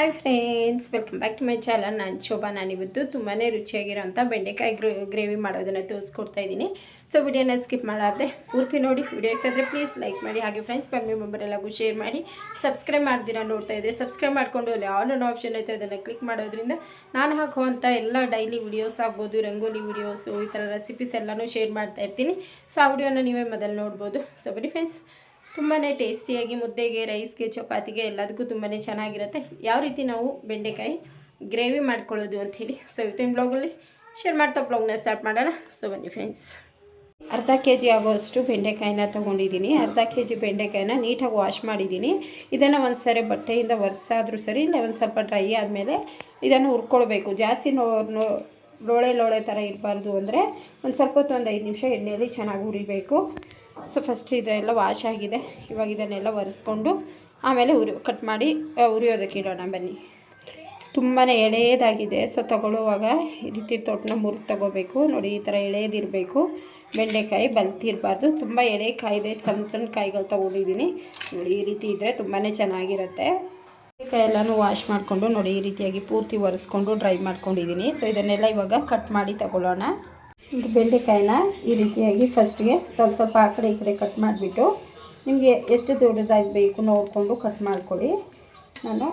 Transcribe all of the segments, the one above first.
Hi friends welcome back to my channel ನಾನು ಶೋಭಾ ನಾನಿವತ್ತು ತುಂಬಾ ರುಚಿಯಾಗಿರೋಂಥ ಬೆಂಡೆಕಾಯಿ ಗ್ರೇ ಗ್ರೇವಿ ಮಾಡೋದನ್ನು ತೋರಿಸ್ಕೊಡ್ತಾ ಇದ್ದೀನಿ. ಸೊ ವಿಡಿಯೋನ ಸ್ಕಿಪ್ ಮಾಡಾರ್ದೆ ಪೂರ್ತಿ ನೋಡಿ. ವಿಡಿಯೋ ಇಷ್ಟ ಪ್ಲೀಸ್ ಲೈಕ್ ಮಾಡಿ. ಹಾಗೆ ಫ್ರೆಂಡ್ಸ್ ಫ್ಯಾಮಿಲಿ ಮೆಂಬರ್ ಎಲ್ಲಗೂ ಶೇರ್ ಮಾಡಿ. ಸಬ್ಸ್ಕ್ರೈಬ್ ಮಾಡ್ದಿರ ನೋಡ್ತಾ ಇದ್ದರೆ ಸಬ್ಸ್ಕ್ರೈಬ್ ಮಾಡಿಕೊಂಡು ಅಲ್ಲಿ ಆಲ್ ಅನ್ನೋ ಆಪ್ಷನ್ ಐತೆ, ಅದನ್ನು ಕ್ಲಿಕ್ ಮಾಡೋದ್ರಿಂದ ನಾನು ಹಾಕುವಂಥ ಎಲ್ಲ ಡೈಲಿ ವಿಡಿಯೋಸ್ ಆಗ್ಬೋದು, ರಂಗೋಲಿ ವಿಡಿಯೋಸು ಈ ಥರ ರೆಸಿಪೀಸ್ ಎಲ್ಲನೂ ಶೇರ್ ಮಾಡ್ತಾ ಇರ್ತೀನಿ. ಸೊ ಆ ವಿಡಿಯೋನ ನೀವೇ ಮೊದಲು ನೋಡ್ಬೋದು. ಸೊ ಬರೀ ಫ್ರೆಂಡ್ಸ್ ತುಂಬಾ ಟೇಸ್ಟಿಯಾಗಿ ಮುದ್ದೆಗೆ, ರೈಸ್ಗೆ, ಚಪಾತಿಗೆ ಎಲ್ಲದಕ್ಕೂ ತುಂಬಾ ಚೆನ್ನಾಗಿರುತ್ತೆ. ಯಾವ ರೀತಿ ನಾವು ಬೆಂಡೆಕಾಯಿ ಗ್ರೇವಿ ಮಾಡ್ಕೊಳ್ಳೋದು ಅಂಥೇಳಿ ಸೊ ಇವತ್ತಿನ ಬ್ಲಾಗಲ್ಲಿ ಶೇರ್ ಮಾಡ್ತಾ ಬ್ಲಾಗ್ನ ಸ್ಟಾರ್ಟ್ ಮಾಡೋಣ. ಸೊ ಬನ್ನಿ ಫ್ರೆಂಡ್ಸ್ ಅರ್ಧ ಕೆ ಜಿ ಆಗುವಷ್ಟು ಬೆಂಡೆಕಾಯಿನ ತೊಗೊಂಡಿದ್ದೀನಿ. ಅರ್ಧ ಕೆ ಜಿ ಬೆಂಡೆಕಾಯಿನ ನೀಟಾಗಿ ವಾಶ್ ಮಾಡಿದ್ದೀನಿ. ಇದನ್ನು ಒಂದು ಸರಿ ಬಟ್ಟೆಯಿಂದ ವರ್ಸಾದರೂ ಸರಿ, ಇಲ್ಲ ಒಂದು ಸ್ವಲ್ಪ ಡ್ರೈ ಆದಮೇಲೆ ಇದನ್ನು ಹುರ್ಕೊಳ್ಬೇಕು. ಜಾಸ್ತಿ ನೋ ಲೋಳೆ ಲೋಳೆ ಥರ ಇರಬಾರ್ದು ಅಂದರೆ ಒಂದು ಸ್ವಲ್ಪ ಹೊತ್ತು ಒಂದು ಐದು ನಿಮಿಷ ಎಣ್ಣೆಯಲ್ಲಿ ಚೆನ್ನಾಗಿ ಹುರಿಬೇಕು. ಸೊ ಫಸ್ಟ್ ಇದೆಲ್ಲ ವಾಶ್ ಆಗಿದೆ. ಇವಾಗ ಇದನ್ನೆಲ್ಲ ಒರೆಸ್ಕೊಂಡು ಆಮೇಲೆ ಉರಿ ಕಟ್ ಮಾಡಿ ಉರಿಯೋದಕ್ಕೆ ಇಡೋಣ ಬನ್ನಿ. ತುಂಬಾ ಎಳೆಯದಾಗಿದೆ. ಸೊ ತಗೊಳ್ಳುವಾಗ ಈ ರೀತಿ ತೊಟ್ಟನ ಮುರು ತಗೋಬೇಕು. ನೋಡಿ, ಈ ಥರ ಎಳೆಯದಿರಬೇಕು ಬೆಂಡೆಕಾಯಿ ಬಲ್ತಿರಬಾರ್ದು. ತುಂಬ ಎಳೆ ಕಾಯಿದೆ. ಸಣ್ಣ ಸಣ್ಣ ಕಾಯಿಗಳು ತೊಗೊಂಡಿದ್ದೀನಿ. ನೋಡಿ, ಈ ರೀತಿ ಇದ್ದರೆ ತುಂಬಾ ಚೆನ್ನಾಗಿರುತ್ತೆ. ಎಲ್ಲನೂ ವಾಶ್ ಮಾಡಿಕೊಂಡು ನೋಡಿ, ಈ ರೀತಿಯಾಗಿ ಪೂರ್ತಿ ಒರೆಸ್ಕೊಂಡು ಡ್ರೈ ಮಾಡ್ಕೊಂಡಿದ್ದೀನಿ. ಸೊ ಇದನ್ನೆಲ್ಲ ಇವಾಗ ಕಟ್ ಮಾಡಿ ತಗೊಳ್ಳೋಣ. ಬೆಂಡೆಕಾಯಿನ ಈ ರೀತಿಯಾಗಿ ಫಸ್ಟ್ಗೆ ಸ್ವಲ್ಪ ಸ್ವಲ್ಪ ಆ ಕಡೆ ಈ ಕಡೆ ಕಟ್ ಮಾಡಿಬಿಟ್ಟು ನಿಮಗೆ ಎಷ್ಟು ದೊಡ್ಡದಾಗಿ ಬೇಕು ನೋಡಿಕೊಂಡು ಕಟ್ ಮಾಡ್ಕೊಳ್ಳಿ. ನಾನು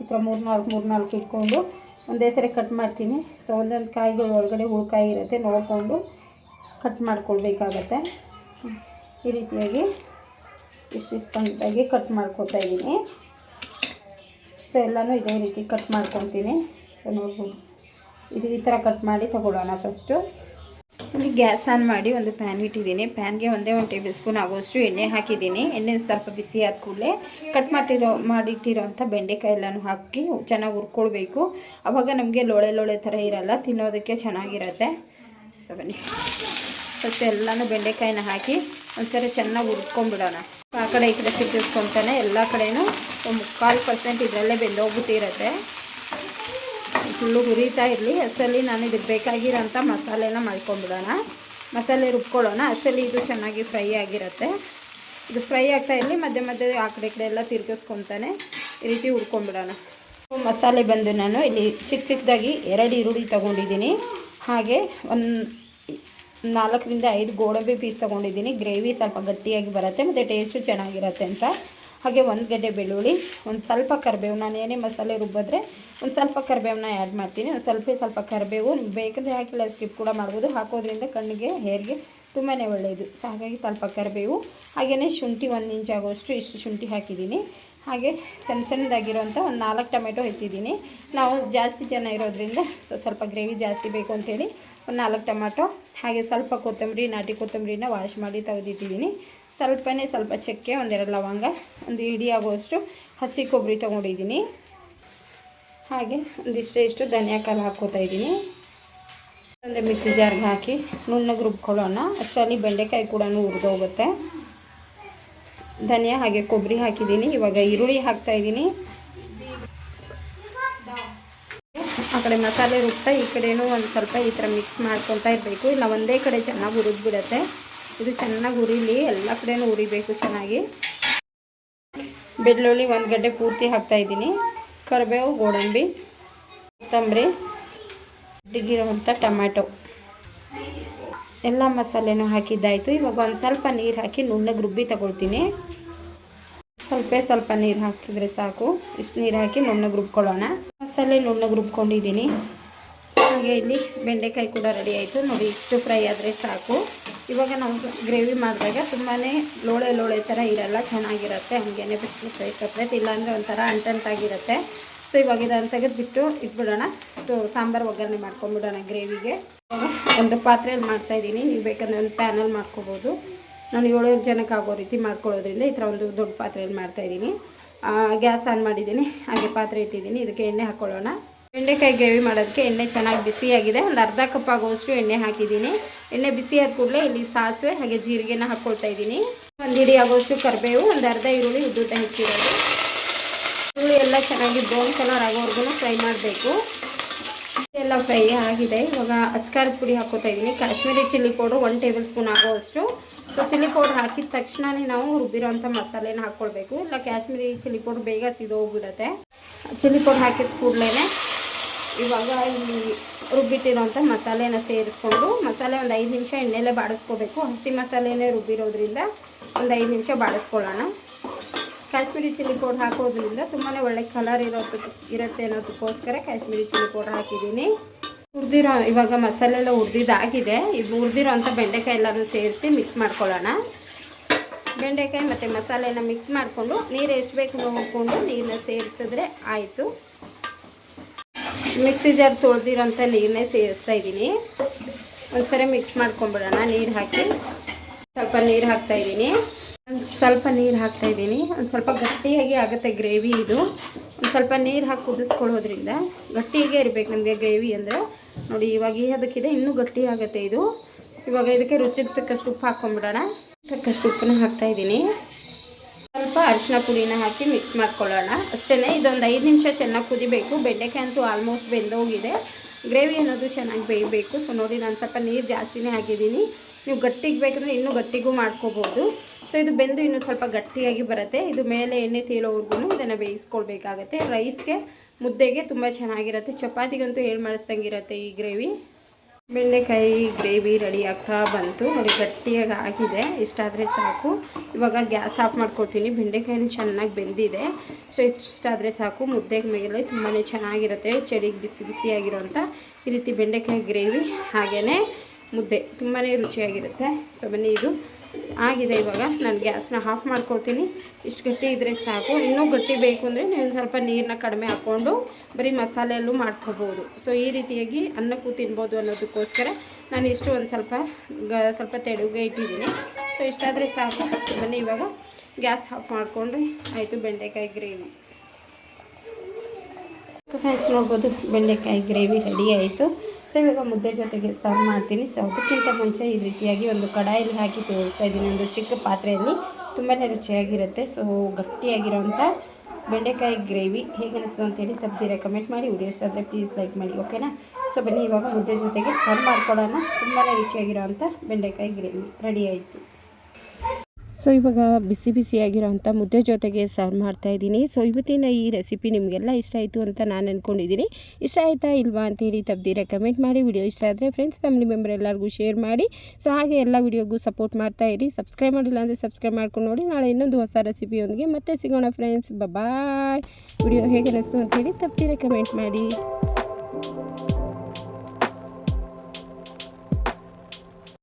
ಈ ಥರ ಮೂರು ನಾಲ್ಕು ಮೂರು ನಾಲ್ಕು ಇಟ್ಕೊಂಡು ಒಂದೇ ಸರಿ ಕಟ್ ಮಾಡ್ತೀನಿ. ಸೊ ಒಂದೊಂದು ಕಾಯಿಗಳು ಒಳಗಡೆ ಹುಳ್ಕಾಯಿ ಇರುತ್ತೆ, ನೋಡಿಕೊಂಡು ಕಟ್ ಮಾಡ್ಕೊಳ್ಬೇಕಾಗತ್ತೆ. ಈ ರೀತಿಯಾಗಿ ಇಷ್ಟಿಷ್ಟು ಸಣ್ಣದಾಗಿ ಕಟ್ ಮಾಡ್ಕೊತಾ ಇದ್ದೀನಿ. ಸೊ ಎಲ್ಲನೂ ಇದೇ ರೀತಿ ಕಟ್ ಮಾಡ್ಕೊತೀನಿ ಸೊ ನೋಡ್ಬೋದು. ಈ ಥರ ಕಟ್ ಮಾಡಿ ತಗೊಳ್ಳೋಣ ಫಸ್ಟು ಇಲ್ಲಿ ಗ್ಯಾಸ್ ಆನ್ ಮಾಡಿ ಒಂದು ಪ್ಯಾನ್ ಇಟ್ಟಿದ್ದೀನಿ. ಪ್ಯಾನ್ಗೆ ಒಂದೇ ಒಂದು ಟೇಬಲ್ ಸ್ಪೂನ್ ಆಗೋಷ್ಟು ಎಣ್ಣೆ ಹಾಕಿದ್ದೀನಿ. ಎಣ್ಣೆ ಸ್ವಲ್ಪ ಬಿಸಿ ಆದ ಕೂಡಲೇ ಕಟ್ ಮಾಡಿರೋ ಮಾಡಿಟ್ಟಿರೋವಂಥ ಬೆಂಡೆಕಾಯಿ ಎಲ್ಲನೂ ಹಾಕಿ ಚೆನ್ನಾಗಿ ಹುರ್ಕೊಳ್ಬೇಕು. ಆವಾಗ ನಮಗೆ ಲೋಳೆ ಲೋಳೆ ಥರ ಇರಲ್ಲ, ತಿನ್ನೋದಕ್ಕೆ ಚೆನ್ನಾಗಿರುತ್ತೆ. ಸೊ ಬನ್ನಿ. ಫಸ್ಟ್ ಎಲ್ಲನೂ ಬೆಂಡೆಕಾಯಿನ ಹಾಕಿ ಒಂದ್ಸರಿ ಚೆನ್ನಾಗಿ ಹುರ್ಕೊಂಡ್ಬಿಡೋಣ ಆ ಕಡೆ ಈ ಕಡೆ ಸಿಕ್ಕಿಸ್ಕೊತಾನೆ ಎಲ್ಲ ಕಡೆಯೂ ಮುಕ್ಕಾಲು ಪರ್ಸೆಂಟ್ ಇದರಲ್ಲೇ ಬೆಂದೋಗ್ಬಿಟ್ಟಿರುತ್ತೆ. ಫುಲ್ಲು ಹುರಿತಾ ಇರಲಿ. ಅಷ್ಟರಲ್ಲಿ ನಾನು ಇದಕ್ಕೆ ಬೇಕಾಗಿರೋಂಥ ಮಸಾಲೆನ ಮಾಡ್ಕೊಂಡ್ಬಿಡೋಣ ಮಸಾಲೆ ರುಬ್ಕೊಳ್ಳೋಣ. ಅಷ್ಟರಲ್ಲಿ ಇದು ಚೆನ್ನಾಗಿ ಫ್ರೈ ಆಗಿರುತ್ತೆ. ಇದು ಫ್ರೈ ಆಗ್ತಾ ಇರಲಿ. ಮಧ್ಯೆ ಮಧ್ಯೆ ಆ ಕಡೆ ಕಡೆ ಎಲ್ಲ ತಿರ್ಗಿಸ್ಕೊತಾನೆ ಈ ರೀತಿ ಹುರ್ಕೊಂಡ್ಬಿಡೋಣ ಮಸಾಲೆ ಬಂದು ನಾನು ಇಲ್ಲಿ ಚಿಕ್ಕ ಚಿಕ್ಕದಾಗಿ ಎರಡು ಈರುಳ್ಳಿ ತೊಗೊಂಡಿದ್ದೀನಿ. ಹಾಗೆ ಒಂದು ನಾಲ್ಕರಿಂದ ಐದು ಗೋಡಂಬಿ ಪೀಸ್ ತೊಗೊಂಡಿದ್ದೀನಿ. ಗ್ರೇವಿ ಸ್ವಲ್ಪ ಗಟ್ಟಿಯಾಗಿ ಬರುತ್ತೆ, ಮತ್ತು ಟೇಸ್ಟು ಚೆನ್ನಾಗಿರುತ್ತೆ ಅಂತ. ಹಾಗೆ ಒಂದು ಗಡ್ಡೆ ಬೆಳ್ಳುಳ್ಳಿ, ಒಂದು ಸ್ವಲ್ಪ ಕರಿಬೇವು ನಾನು ಏನೇ ಮಸಾಲೆ ರುಬ್ಬಿದ್ರೆ ಒಂದು ಸ್ವಲ್ಪ ಕರಿಬೇವನ್ನ ಆ್ಯಡ್ ಮಾಡ್ತೀನಿ. ಒಂದು ಸ್ವಲ್ಪ ಸ್ವಲ್ಪ ಕರಿಬೇವು ಬೇಕಂದರೆ ಹಾಕಿಲ್ಲ ಸ್ಕಿಪ್ ಕೂಡ ಮಾಡ್ಬೋದು. ಹಾಕೋದ್ರಿಂದ ಕಣ್ಣಿಗೆ ಹೇರ್ಗೆ ತುಂಬಾ ಒಳ್ಳೆಯದು ಸೊ ಹಾಗಾಗಿ ಸ್ವಲ್ಪ ಕರಿಬೇವು ಹಾಗೆಯೇ ಶುಂಠಿ ಒಂದು ಇಂಚ್ ಆಗೋಷ್ಟು ಇಷ್ಟು ಶುಂಠಿ ಹಾಕಿದ್ದೀನಿ. ಹಾಗೆ ಸಣ್ಣ ಸಣ್ಣದಾಗಿರೋಂಥ ಒಂದು ನಾಲ್ಕು ಟೊಮೆಟೊ ಹೆಚ್ಚಿದ್ದೀನಿ. ನಾವು ಜಾಸ್ತಿ ಜನ ಇರೋದ್ರಿಂದ ಸ್ವಲ್ಪ ಗ್ರೇವಿ ಜಾಸ್ತಿ ಬೇಕು ಅಂತೇಳಿ ಒಂದು ನಾಲ್ಕು ಟೊಮೆಟೊ, ಹಾಗೆ ಸ್ವಲ್ಪ ಕೊತ್ತಂಬರಿ, ನಾಟಿ ಕೊತ್ತಂಬರಿನ ವಾಶ್ ಮಾಡಿ ತೆಗೆದಿಟ್ಟಿದ್ದೀನಿ. ಸ್ವಲ್ಪನೇ ಸ್ವಲ್ಪ ಚಕ್ಕೆ, ಒಂದೆರಡು ಲವಂಗ, ಒಂದು ಹಿಡಿಯಾಗುವಷ್ಟು ಹಸಿ ಕೊಬ್ಬರಿ ತೊಗೊಂಡಿದ್ದೀನಿ. ಹಾಗೆ ಒಂದಿಷ್ಟೇ ಇಷ್ಟು ಧನಿಯಾ ಕಾಲು ಹಾಕ್ಕೋತಾ ಇದ್ದೀನಿ. ಅಂದರೆ ಮಿಕ್ಸಿ ಜಾರ್ಗೆ ಹಾಕಿ ನುಣ್ಣಗೆ ರುಬ್ಕೊಳ್ಳೋಣ. ಅಷ್ಟರಲ್ಲಿ ಬೆಂಡೆಕಾಯಿ ಕೂಡ ಹುರಿದೋಗುತ್ತೆ ಧನಿಯಾ ಹಾಗೆ ಕೊಬ್ಬರಿ ಹಾಕಿದ್ದೀನಿ. ಇವಾಗ ಈರುಳ್ಳಿ ಹಾಕ್ತಾ ಇದ್ದೀನಿ. ಆ ಕಡೆ ಮಸಾಲೆ ರುಬ್ತಾ ಈ ಕಡೆನೂ ಒಂದು ಸ್ವಲ್ಪ ಈ ಥರ ಮಿಕ್ಸ್ ಮಾಡ್ಕೊತಾ ಇರಬೇಕು. ಇಲ್ಲ, ಒಂದೇ ಕಡೆ ಚೆನ್ನಾಗಿ ಹುರಿದ್ಬಿಡತ್ತೆ ಇದು ಚೆನ್ನಾಗಿ ಉರಿಲಿ ಎಲ್ಲ ಕಡೆನೂ ಉರಿಬೇಕು ಚೆನ್ನಾಗಿ. ಬೆಳ್ಳುಳ್ಳಿ ಒಂದು ಗಡ್ಡೆ ಪೂರ್ತಿ ಹಾಕ್ತಾ ಇದ್ದೀನಿ. ಕರಿಬೇವು, ಗೋಡಂಬಿ, ಕೊತ್ತಂಬರಿ ಡಿಗಿರುವಂಥ ಟೊಮ್ಯಾಟೊ. ಎಲ್ಲ ಮಸಾಲೆನೂ ಹಾಕಿದ್ದಾಯಿತು. ಇವಾಗ ಒಂದು ಸ್ವಲ್ಪ ನೀರು ಹಾಕಿ ನುಣ್ಣಗೆ ರುಬ್ಬಿ ತಗೊಳ್ತೀನಿ. ಸ್ವಲ್ಪ ಸ್ವಲ್ಪ ನೀರು ಹಾಕಿದರೆ ಸಾಕು. ಇಷ್ಟು ನೀರು ಹಾಕಿ ನುಣ್ಣಗೆ ರುಬ್ಕೊಳ್ಳೋಣ. ಮಸಾಲೆ ನುಣ್ಣಗೆ ರುಬ್ಕೊಂಡಿದ್ದೀನಿ. ಹಾಗೆ ಇಲ್ಲಿ ಬೆಂಡೆಕಾಯಿ ಕೂಡ ರೆಡಿ ಆಯಿತು. ನೋಡಿ, ಇಷ್ಟು ಫ್ರೈ ಆದರೆ ಸಾಕು. ಇವಾಗ ನಾವು ಗ್ರೇವಿ ಮಾಡಿದಾಗ ತುಂಬಾ ಲೋಳೆ ಲೋಳೆ ಥರ ಇರಲ್ಲ, ಚೆನ್ನಾಗಿರುತ್ತೆ. ಹಾಗೇನೆ ಬಿಸಿಲು ಫ್ರೈ ಸಪ್ರೇಟ್ ಇಲ್ಲಾಂದರೆ ಒಂಥರ ಅಂಟಂಟಾಗಿರುತ್ತೆ ಸೊ ಇವಾಗ ಇದನ್ನು ತೆಗೆದುಬಿಟ್ಟು ಇಟ್ಬಿಡೋಣ. ಸೊ ಸಾಂಬಾರು ಒಗ್ಗರಣೆ ಮಾಡ್ಕೊಂಬಿಡೋಣ ಗ್ರೇವಿಗೆ ಒಂದು ಪಾತ್ರೆಯಲ್ಲಿ ಮಾಡ್ತಾಯಿದ್ದೀನಿ ನೀವು ಬೇಕಂದ್ರೆ ಒಂದು ಪ್ಯಾನಲ್ಲಿ ಮಾಡ್ಕೋಬೋದು. ನಾನು ಏಳು ಜನಕ್ಕೆ ಆಗೋ ರೀತಿ ಮಾಡ್ಕೊಳ್ಳೋದ್ರಿಂದ ಈ ಥರ ಒಂದು ದೊಡ್ಡ ಪಾತ್ರೆಯಲ್ಲಿ ಮಾಡ್ತಾಯಿದ್ದೀನಿ ಗ್ಯಾಸ್ ಆನ್ ಮಾಡಿದ್ದೀನಿ. ಹಾಗೆ ಪಾತ್ರೆ ಇಟ್ಟಿದ್ದೀನಿ. ಇದಕ್ಕೆ ಎಣ್ಣೆ ಹಾಕ್ಕೊಳ್ಳೋಣ ಬೆಂಡೆಕಾಯಿ ಗ್ರೇವಿ ಮಾಡೋದಕ್ಕೆ ಎಣ್ಣೆ ಚೆನ್ನಾಗಿ ಬಿಸಿಯಾಗಿದೆ. ಒಂದು ಅರ್ಧ ಕಪ್ ಆಗುವಷ್ಟು ಎಣ್ಣೆ ಹಾಕಿದ್ದೀನಿ. ಎಣ್ಣೆ ಬಿಸಿ ಆದ ಕೂಡಲೇ ಇಲ್ಲಿ ಸಾಸಿವೆ ಹಾಗೆ ಜೀರಿಗೆನ ಹಾಕ್ಕೊಳ್ತಾ ಇದ್ದೀನಿ. ಒಂದು ಹಿಡಿ ಆಗೋಷ್ಟು ಕರಿಬೇವು, ಒಂದು ಅರ್ಧ ಈರುಳ್ಳಿ ಉದ್ದುತ್ತ ಹೆಚ್ಚಿರೋದು. ಈರುಳ್ಳಿ ಎಲ್ಲ ಚೆನ್ನಾಗಿ ಬ್ರೌನ್ ಕಲರ್ ಆಗೋವರೆಗೂ ಫ್ರೈ ಮಾಡಬೇಕು. ಎಲ್ಲ ಫ್ರೈ ಆಗಿದೆ. ಇವಾಗ ಅಚ್ಕಾರದ ಪುಡಿ ಹಾಕೋತಾ ಇದ್ದೀನಿ. Kashmiri chilli powder one tablespoon ಆಗೋವಷ್ಟು. So, chilli powder ಹಾಕಿದ ತಕ್ಷಣವೇ ನಾವು ರುಬ್ಬಿರೋಂಥ ಮಸಾಲೆನ ಹಾಕ್ಕೊಳ್ಬೇಕು ಇಲ್ಲ, ಕಾಶ್ಮೀರಿ ಚಿಲ್ಲಿ ಪೌಡ್ರ್ ಬೇಗ ಸಿದೋಗ್ಬಿಡುತ್ತೆ. ಚಿಲ್ಲಿ ಪೌಡ್ರ್ ಹಾಕಿದ ಕೂಡಲೇ ಇವಾಗ ಇಲ್ಲಿ ರುಬ್ಬಿಟ್ಟಿರೋಂಥ ಮಸಾಲೆನ ಸೇರಿಸ್ಕೊಂಡು ಮಸಾಲೆ ಒಂದು ಐದು ನಿಮಿಷ ಎಣ್ಣೆಲೆ ಬಾಡಿಸ್ಕೋಬೇಕು. ಹಸಿ ಮಸಾಲೆನೇ ರುಬ್ಬಿರೋದ್ರಿಂದ ಒಂದು ಐದು ನಿಮಿಷ ಬಾಡಿಸ್ಕೊಳ್ಳೋಣ. ಕಾಶ್ಮೀರಿ ಚಿಲ್ಲಿ ಪೌಡ್ರ್ ಹಾಕೋದ್ರಿಂದ ತುಂಬಾ ಒಳ್ಳೆ ಕಲರ್ ಇರೋದು ಇರುತ್ತೆ ಅನ್ನೋದಕ್ಕೋಸ್ಕರ ಕಾಶ್ಮೀರಿ ಚಿಲ್ಲಿ ಪೌಡ್ರ್ ಹಾಕಿದ್ದೀನಿ. ಹುರಿದಿರೋ ಇವಾಗ ಮಸಾಲೆ ಎಲ್ಲ ಹುರಿದಿದ್ದಾಗಿದೆ. ಇದು ಹುರಿದಿರೋ ಅಂಥ ಬೆಂಡೆಕಾಯಿ ಎಲ್ಲರೂ ಸೇರಿಸಿ ಮಿಕ್ಸ್ ಮಾಡ್ಕೊಳ್ಳೋಣ. ಬೆಂಡೆಕಾಯಿ ಮತ್ತು ಮಸಾಲೆನ ಮಿಕ್ಸ್ ಮಾಡಿಕೊಂಡು ನೀರು ಎಷ್ಟು ಬೇಕು ನೋಡಿಕೊಂಡು ನೀರನ್ನ ಸೇರಿಸಿದ್ರೆ ಆಯಿತು. ಮಿಕ್ಸಿ ಜಾರ್ ತೊಳೆದಿರೋಂಥ ನೀರನ್ನೇ ಸೇರಿಸ್ತಾ ಇದ್ದೀನಿ. ಒಂದ್ಸರಿ ಮಿಕ್ಸ್ ಮಾಡ್ಕೊಂಬಿಡೋಣ. ನೀರು ಹಾಕಿ ಸ್ವಲ್ಪ ನೀರು ಹಾಕ್ತಾ ಇದ್ದೀನಿ. ಒಂದು ಸ್ವಲ್ಪ ನೀರು ಹಾಕ್ತಾ ಇದ್ದೀನಿ. ಒಂದು ಸ್ವಲ್ಪ ಗಟ್ಟಿಯಾಗಿ ಆಗುತ್ತೆ ಗ್ರೇವಿ ಇದು. ಒಂದು ಸ್ವಲ್ಪ ನೀರು ಹಾಕಿ ಕುದಿಸ್ಕೊಳ್ಳೋದ್ರಿಂದ ಗಟ್ಟಿಯಾಗೇ ಇರಬೇಕು ನಮಗೆ ಗ್ರೇವಿ ಅಂದರೆ. ನೋಡಿ, ಇವಾಗ ಅದಕ್ಕಿದೆ ಇನ್ನೂ ಗಟ್ಟಿ ಆಗುತ್ತೆ ಇದು. ಇವಾಗ ಇದಕ್ಕೆ ರುಚಿಗೆ ತಕ್ಕಷ್ಟು ಉಪ್ಪು ಹಾಕ್ಕೊಂಬಿಡೋಣ ತಕ್ಕಷ್ಟು ಉಪ್ಪನ್ನ ಹಾಕ್ತಾ ಇದ್ದೀನಿ. ಸ್ವಲ್ಪ ಅರಿಶಿನ ಪುಡಿನ ಹಾಕಿ ಮಿಕ್ಸ್ ಮಾಡ್ಕೊಳ್ಳೋಣ. ಅಷ್ಟೇ ಇದೊಂದು ಐದು ನಿಮಿಷ ಚೆನ್ನಾಗಿ ಕುದಿಬೇಕು. ಬೆಂಡೆಕಾಯಿ ಅಂತೂ ಆಲ್ಮೋಸ್ಟ್ ಬೆಂದೋಗಿದೆ ಗ್ರೇವಿ ಅನ್ನೋದು ಚೆನ್ನಾಗಿ ಬೇಯಬೇಕು. ಸೊ ನೋಡಿ ನಾನು ಸ್ವಲ್ಪ ನೀರು ಜಾಸ್ತಿನೇ ಹಾಕಿದ್ದೀನಿ. ನೀವು ಗಟ್ಟಿಗೆ ಬೇಕಂದ್ರೆ ಇನ್ನೂ ಗಟ್ಟಿಗೂ ಮಾಡ್ಕೋಬೋದು. ಸೊ ಇದು ಬೆಂದು ಇನ್ನೂ ಸ್ವಲ್ಪ ಗಟ್ಟಿಯಾಗಿ ಬರುತ್ತೆ. ಇದು ಮೇಲೆ ಎಣ್ಣೆ ತೇಲೋವರೆಗೂ ಇದನ್ನು ಬೇಯಿಸ್ಕೊಳ್ಬೇಕಾಗತ್ತೆ. ರೈಸ್ಗೆ ಮುದ್ದೆಗೆ ತುಂಬ ಚೆನ್ನಾಗಿರುತ್ತೆ. ಚಪಾತಿಗಂತೂ ಹೇಳಿ ಮಾಡಿಸ್ದಂಗಿರುತ್ತೆ ಈ ಗ್ರೇವಿ ಬೆಂಡೆಕಾಯಿ ಗ್ರೇವಿ ರೆಡಿ ಆಗ್ತಾ ಬಂತು. ನೋಡಿ ಗಟ್ಟಿಯಾಗಿ ಆಗಿದೆ ಇಷ್ಟಾದರೆ ಸಾಕು. ಇವಾಗ ಗ್ಯಾಸ್ ಆಫ್ ಮಾಡ್ಕೊಳ್ತೀನಿ ಬೆಂಡೆಕಾಯಿನೂ ಚೆನ್ನಾಗಿ ಬೆಂದಿದೆ. ಸೊ, ಇಷ್ಟಾದರೆ ಸಾಕು. ಮುದ್ದೆಗೆ ಮೇಲೆ ತುಂಬಾ ಚೆನ್ನಾಗಿರುತ್ತೆ. ಚಳಿಗೆ ಬಿಸಿ ಬಿಸಿಯಾಗಿರೋಂಥ ಈ ರೀತಿ ಬೆಂಡೆಕಾಯಿ ಗ್ರೇವಿ ಹಾಗೆಯೇ ಮುದ್ದೆ. ತುಂಬಾ ರುಚಿಯಾಗಿರುತ್ತೆ. ಸೊ, ಬನ್ನಿ, ಇದು ಆಗಿದೆ ಇವಾಗ. ನಾನು ಗ್ಯಾಸ್ನ ಆಫ್ ಮಾಡ್ಕೊಳ್ತೀನಿ. ಇಷ್ಟು ಗಟ್ಟಿ ಇದ್ದರೆ ಸಾಕು. ಇನ್ನೂ ಗಟ್ಟಿ ಬೇಕು ಅಂದರೆ ನೀವು ಸ್ವಲ್ಪ ನೀರನ್ನ ಕಡಿಮೆ ಹಾಕ್ಕೊಂಡು ಬರೀ ಮಸಾಲೆಯಲ್ಲೂ ಮಾಡ್ಕೋಬೋದು ಸೊ ಈ ರೀತಿಯಾಗಿ ಅನ್ನಕ್ಕೂ ತಿನ್ಬೋದು ಅನ್ನೋದಕ್ಕೋಸ್ಕರ ನಾನು ಇಷ್ಟು ಒಂದು ಸ್ವಲ್ಪ ಗ, ಸ್ವಲ್ಪ ತೆಡುಗೆ ಇಟ್ಟಿದ್ದೀನಿ. ಸೊ ಇಷ್ಟಾದರೆ ಸಾಕು. ಬನ್ನಿ, ಇವಾಗ ಗ್ಯಾಸ್ ಆಫ್ ಮಾಡಿಕೊಂಡ್ರೆ ಆಯಿತು ಬೆಂಡೆಕಾಯಿ ಗ್ರೇವಿ. ಫ್ರೆಂಡ್ಸ್ ನೋಡ್ಬೋದು ಬೆಂಡೆಕಾಯಿ ಗ್ರೇವಿ ರೆಡಿ ಆಯಿತು. ಸೊ ಇವಾಗ ಮುದ್ದೆ ಜೊತೆಗೆ ಸರ್ವ್ ಮಾಡ್ತೀನಿ. ಸೊ ಅದಕ್ಕಿಂತ ಮುಂಚೆ ಈ ರೀತಿಯಾಗಿ ಒಂದು ಕಡಾಯಲ್ಲಿ ಹಾಕಿ ತೋರಿಸ್ತಾ ಇದ್ದೀನಿ. ಒಂದು ಚಿಕ್ಕ ಪಾತ್ರೆಯಲ್ಲಿ ತುಂಬಾ ರುಚಿಯಾಗಿರುತ್ತೆ. ಸೊ ಗಟ್ಟಿಯಾಗಿರೋಂಥ ಬೆಂಡೆಕಾಯಿ ಗ್ರೇವಿ ಹೇಗೆ ಅನಿಸ್ತು ಅಂತೇಳಿ ತಪ್ಪದಿರ ಕಮೆಂಟ್ ಮಾಡಿ. ವಿಡಿಯೋಸ್ ಆದರೆ ಪ್ಲೀಸ್ ಲೈಕ್ ಮಾಡಿ ಓಕೆನಾ ಸೊ ಬನ್ನಿ, ಇವಾಗ ಮುದ್ದೆ ಜೊತೆಗೆ ಸರ್ವ್ ಮಾಡ್ಕೊಳ್ಳೋಣ. ತುಂಬಾ ರುಚಿಯಾಗಿರೋಂಥ ಬೆಂಡೆಕಾಯಿ ಗ್ರೇವಿ ರೆಡಿ ಆಯಿತು. ಸೊ ಇವಾಗ ಬಿಸಿ ಬಿಸಿಯಾಗಿರೋವಂಥ ಮುದ್ದೆ ಜೊತೆಗೆ ಸರ್ವ್ ಮಾಡ್ತಾ ಇದ್ದೀನಿ. ಸೊ ಇವತ್ತಿನ ಈ ರೆಸಿಪಿ ನಿಮಗೆಲ್ಲ ಇಷ್ಟ ಆಯಿತು ಅಂತ ನಾನು ಅಂದ್ಕೊಂಡಿದ್ದೀನಿ ಇಷ್ಟ ಆಯಿತಾ ಇಲ್ವಾ ಅಂತೇಳಿ ತಪ್ಪದಿರ ಕಮೆಂಟ್ ಮಾಡಿ. ವಿಡಿಯೋ ಇಷ್ಟ ಆದರೆ ಫ್ರೆಂಡ್ಸ್ ಫ್ಯಾಮಿಲಿ ಮೆಂಬರ್ ಎಲ್ಲರಿಗೂ ಶೇರ್ ಮಾಡಿ. ಸೊ ಹಾಗೆ ಎಲ್ಲ ವಿಡಿಯೋಗೂ ಸಪೋರ್ಟ್ ಮಾಡ್ತಾ ಇರಿ. ಸಬ್ಸ್ಕ್ರೈಬ್ ಮಾಡಿಲ್ಲ ಅಂದರೆ ಸಬ್ಸ್ಕ್ರೈಬ್ ಮಾಡ್ಕೊಂಡು ನೋಡಿ. ನಾಳೆ ಇನ್ನೊಂದು ಹೊಸ ರೆಸಿಪಿಯೊಂದಿಗೆ ಮತ್ತೆ ಸಿಗೋಣ ಫ್ರೆಂಡ್ಸ್ ಬಾಯ್ ವಿಡಿಯೋ ಹೇಗೆ ಅನ್ನಿಸ್ತು ಅಂತೇಳಿ ತಪ್ಪದಿರ ಕಮೆಂಟ್ ಮಾಡಿ.